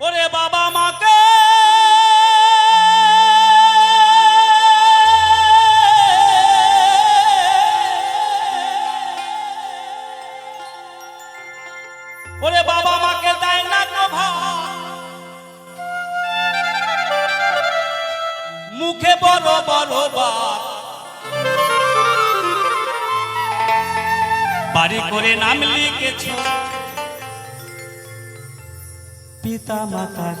ওরে বাবা মাকে। ওরে বাবা মাকে দেয় না গো। মুখে বড় বাপ বাড়ি করে নাম লিখেছ। পিতা মাতার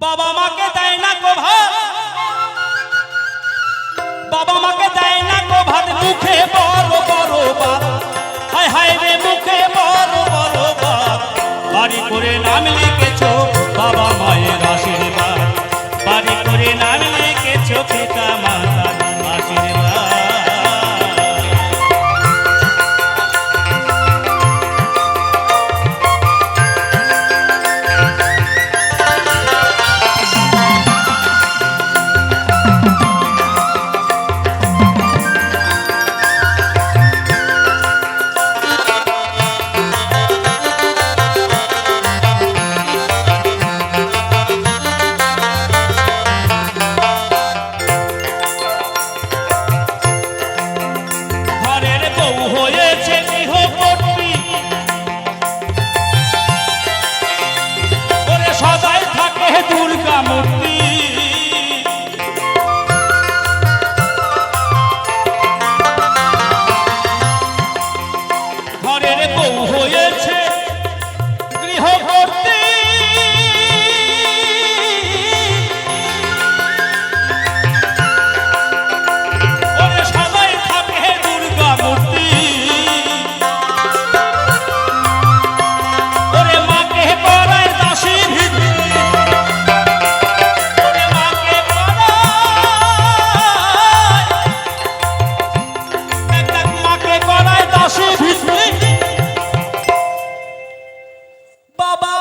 বাবা মাকে দেয় না গো ভাত বাবা মাকে দেয় না গো ভাত মুখে বড় বড় বাপ হায় হায় রে মুখে বড় বড় বাপ বাড়ি করে নাম লিখেছো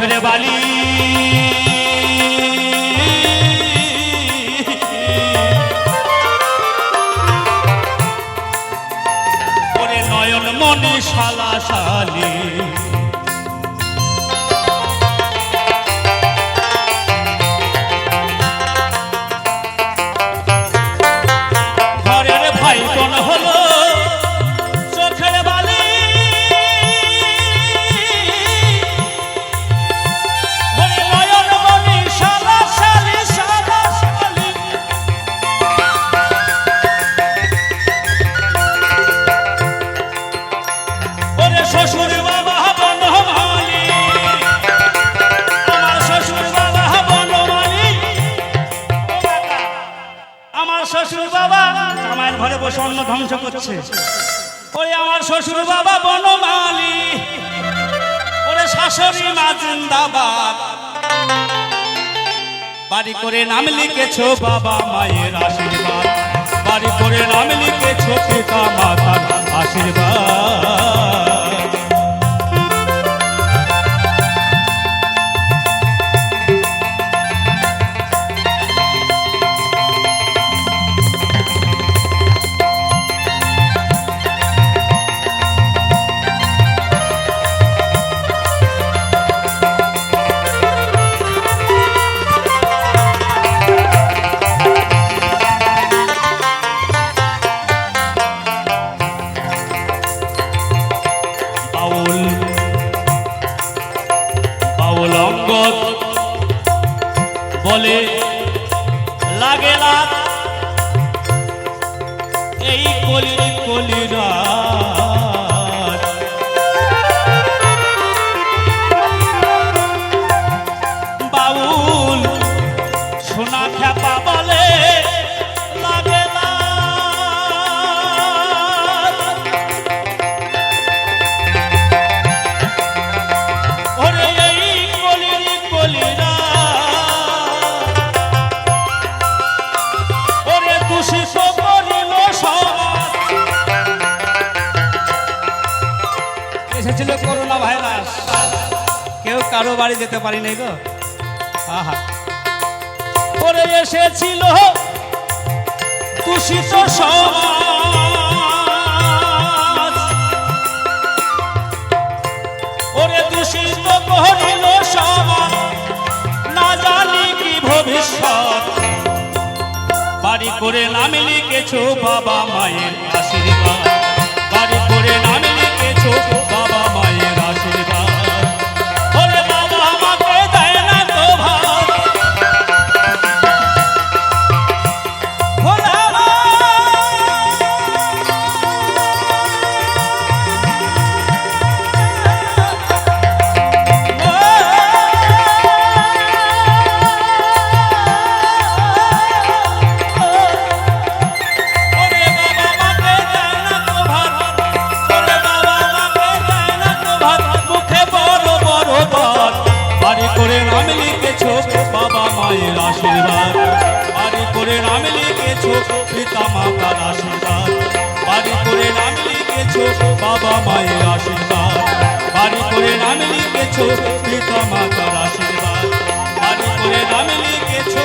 চোখের বালি। ধ্বংস করছে। ওরে আমার শ্বশুর বাবা বনমালি, ওরে শাশুড়ি মা জিন্দাবাদ বাড়ি করে নাম লিখেছো বাবা মায়ের আশীর্বাদ। বাড়ি করে নাম লিখেছো পিতা মাতার আশীর্বাদ। লঙ্গত বলে লাগে লাগ এই কলির কলিরা। এসেছিল করোনা ভাইরাস। কেউ কারও বাড়ি যেতে পারি নাই গো ওরে এসেছিল বাড়ি করে নাম লিখেছো বাবা মায়ের আশীর্বাদ। পেয়েছ বাবা মায়ের আশীর্বাদ। বাড়ি করে নামে লিখেছো পিতা মাতার আশীর্বাদ। বাড়ি করে নামে লিখেছো